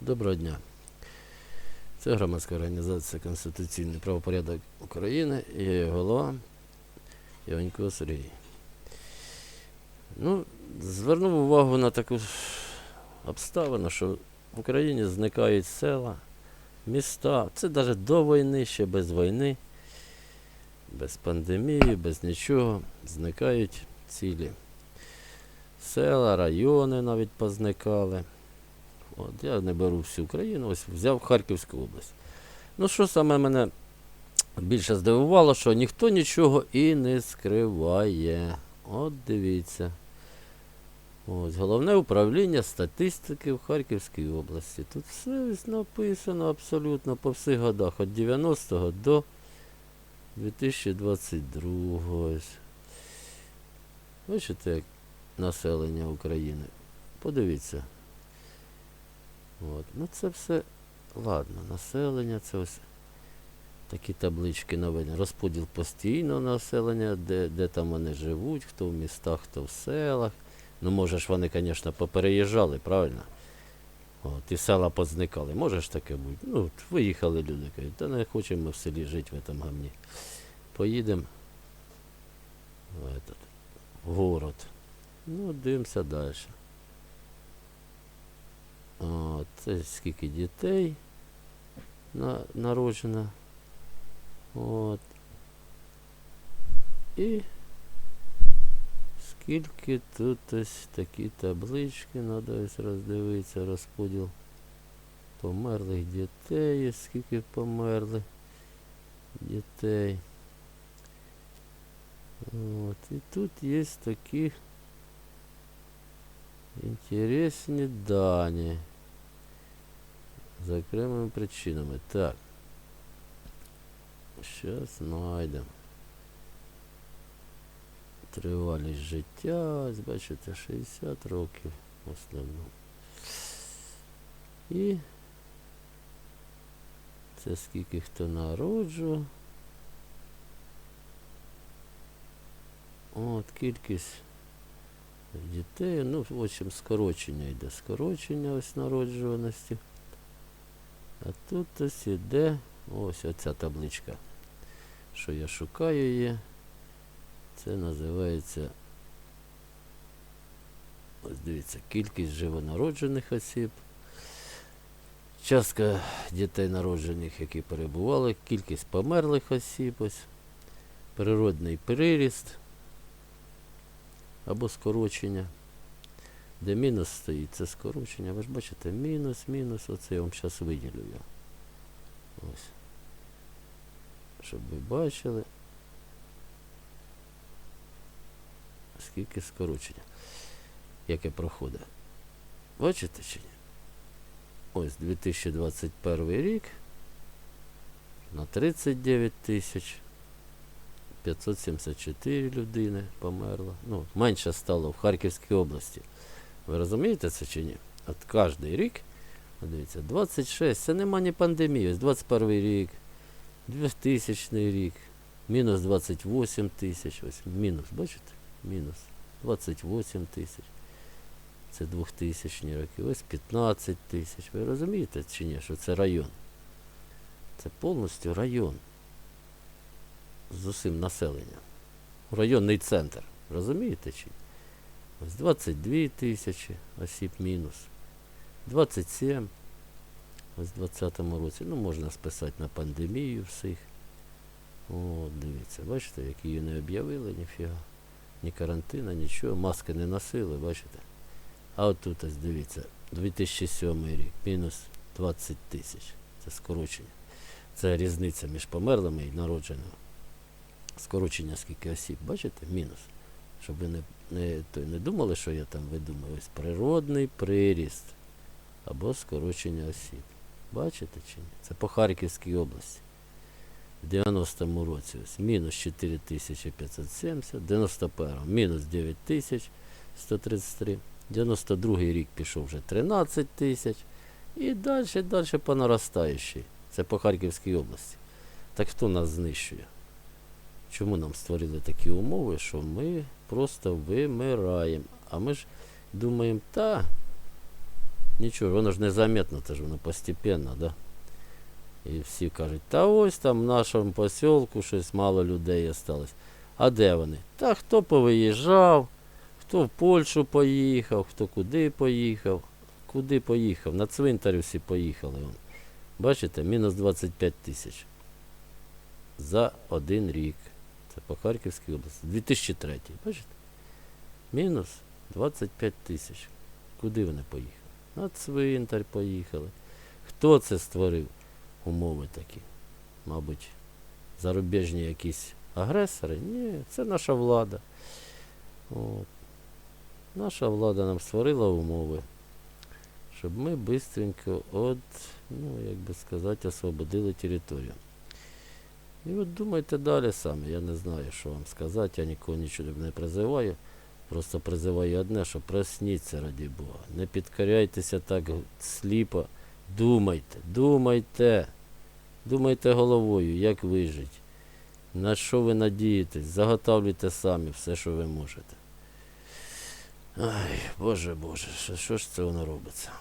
Доброго дня. Це громадська організація Конституційний правопорядок України і її голова Іванько Сергій. Ну, звернув увагу на таку обставину, що в Україні зникають села, міста. Це навіть до війни, ще без війни, без пандемії, без нічого. Зникають цілі села, райони навіть позникали. От, я не беру всю Україну, ось взяв Харківську область. Ну, що саме мене більше здивувало, що ніхто нічого і не скриває. От дивіться. Ось, головне управління статистики в Харківській області. Тут все написано абсолютно по всіх годах, від 90-го до 2022 ось. Бачите, як населення України. Подивіться. От. Ну це все ладно. Населення, це ось такі таблички новини. Розподіл постійного населення, де, де там вони живуть, хто в містах, хто в селах. Ну, може ж вони, звісно, попереїжджали, правильно? От, і села позникали. Може ж таке бути. Ну, виїхали люди, кажуть, та не хочемо ми в селі жити в цьому гамні. Поїдемо в, этот, город. Ну, дивимося далі. От, це скільки дітей на, народжено. От. І скільки тут ось такі таблички, треба ось роздивитися, розподіл померлих дітей, скільки померли дітей. От, і тут є такі Інтересні дані. За окремими причинами. Так. Щас знайдемо. Тривалість життя, ось бачите, 60 років в основному. І це скільки хто народжував. От кількість дітей. Ну, в общем, скорочення йде. Скорочення ось народжуваності. А тут ось іде ось оця табличка, що я шукаю її. Це називається. Ось дивіться, кількість живонароджених осіб. Частка дітей народжених, які перебували, кількість померлих осіб, ось, природний приріст або скорочення. Де мінус стоїть, це скорочення. Ви ж бачите, мінус, мінус, оце я вам зараз виділю. Ось. Щоб ви бачили. Скільки скорочення. Яке проходить. Бачите чи ні? Ось 2021 рік. На 39 тисяч. 574 людини померло. Ну, менше стало в Харківській області. Ви розумієте це чи ні? От кожен рік, дивіться, 26, це нема ні пандемії. Ось 21 рік, 2000 рік, мінус 28 тисяч. Ось мінус, бачите? Мінус 28 тисяч. Це 2000 роки. Ось 15 тисяч. Ви розумієте чи ні, що це район? Це повністю район з усім населенням. Районний центр. Розумієте чи? Ось 22 тисячі осіб мінус. 27. Ось в 20-му році. Ну, можна списати на пандемію всіх. О, дивіться, бачите, як її не об'явили, ніфіга. Ні карантина, нічого. Маски не носили, бачите? А от тут ось дивіться, 2007 рік, мінус 20 тисяч. Це скорочення. Це різниця між померлими і народженими скорочення скільки осіб, бачите? Мінус. Щоб ви не, не, то, не думали, що я там видумаю. Ось природний приріст або скорочення осіб. Бачите чи ні? Це по Харківській області. В 90-му році ось мінус 4570, в 91-му мінус 9133, 92-й рік пішов вже 13 тисяч. І далі, далі по наростаючій. Це по Харківській області. Так хто нас знищує? Чому нам створили такі умови, що ми просто вимираємо. А ми ж думаємо, та Нічого, воно ж незаметно, це ж воно постепенно, да? І всі кажуть, та ось там в нашому посілку щось мало людей осталось. А де вони? Та хто повиїжджав, хто в Польщу поїхав, хто куди поїхав. Куди поїхав? На цвинтар всі поїхали. Вон. Бачите, мінус 25 тисяч. За один рік. По Харківській області. 2003. Бачите? Мінус 25 тисяч. Куди вони поїхали? На цвинтар поїхали. Хто це створив? Умови такі. Мабуть, зарубіжні якісь агресори? Ні, це наша влада. От. Наша влада нам створила умови, щоб ми бистренько от, ну, як би сказати, освободили територію. І от думайте далі самі. Я не знаю, що вам сказати, я нікого нічого не призиваю. Просто призиваю одне, що просніться раді Бога. Не підкоряйтеся так сліпо. Думайте, думайте. Думайте головою, як вижити. На що ви надієтесь, заготовлюйте самі все, що ви можете. Ай, Боже Боже, що ж це воно робиться?